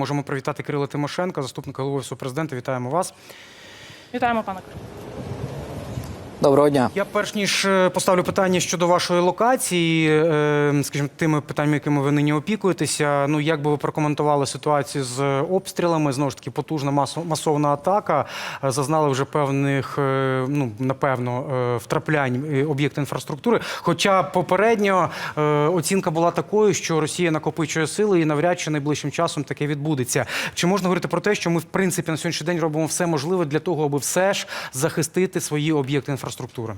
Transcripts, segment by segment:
Можемо привітати Кирила Тимошенка, заступника голови Офісу президента. Вітаємо вас. Вітаємо, пане Кирило. Доброго дня. Я перш ніж е, поставлю питання щодо вашої локації, е, скажімо, тими питаннями, якими ви нині опікуєтеся. Ну як би ви прокоментували ситуацію з обстрілами? Знову ж таки, потужна масо- масована атака. Е, Зазнали вже певних, ну напевно, втраплянь об'єкти інфраструктури. Хоча попередньо оцінка була такою, що Росія накопичує сили і навряд чи найближчим часом таке відбудеться. Чи можна говорити про те, що ми в принципі на сьогоднішній день робимо все можливе для того, аби все ж захистити свої об'єкти інфраструктури? інфраструктури.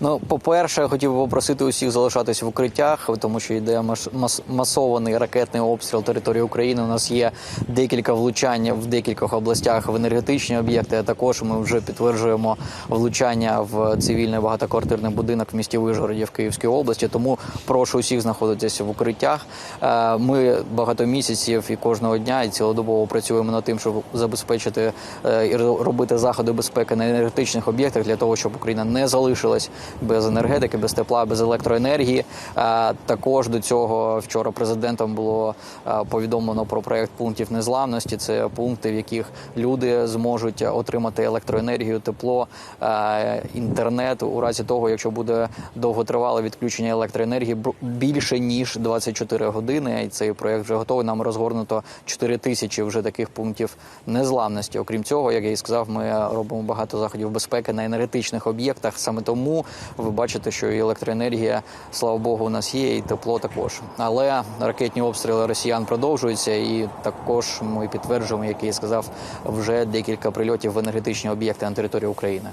Ну, по-перше, я хотів би попросити усіх залишатись в укриттях, тому що йде мас- масований ракетний обстріл території України. У нас є декілька влучань в декількох областях в енергетичні об'єкти. А також ми вже підтверджуємо влучання в цивільний багатоквартирний будинок в місті Вижгороді в Київській області. Тому прошу усіх знаходитися в укриттях. Е, Ми багато місяців і кожного дня і цілодобово працюємо над тим, щоб забезпечити е, і робити заходи безпеки на енергетичних об'єктах для того, щоб Україна не залишилась без енергетики, без тепла, без електроенергії. Е, Також до цього вчора президентом було е, повідомлено про проект пунктів незламності. Це пункти, в яких люди зможуть отримати електроенергію, тепло, е, інтернет у разі того, якщо буде довготривале відключення електроенергії більше ніж 24 години. І цей проект вже готовий. Нам розгорнуто 4 тисячі вже таких пунктів незламності. Окрім цього, як я і сказав, ми робимо багато заходів безпеки на енергетичних об'єктах. Саме тому ви бачите, що і електроенергія, слава Богу, у нас є, і тепло також. Але ракетні обстріли росіян продовжуються, і також ми підтверджуємо, як я сказав, вже декілька прильотів в енергетичні об'єкти на території України.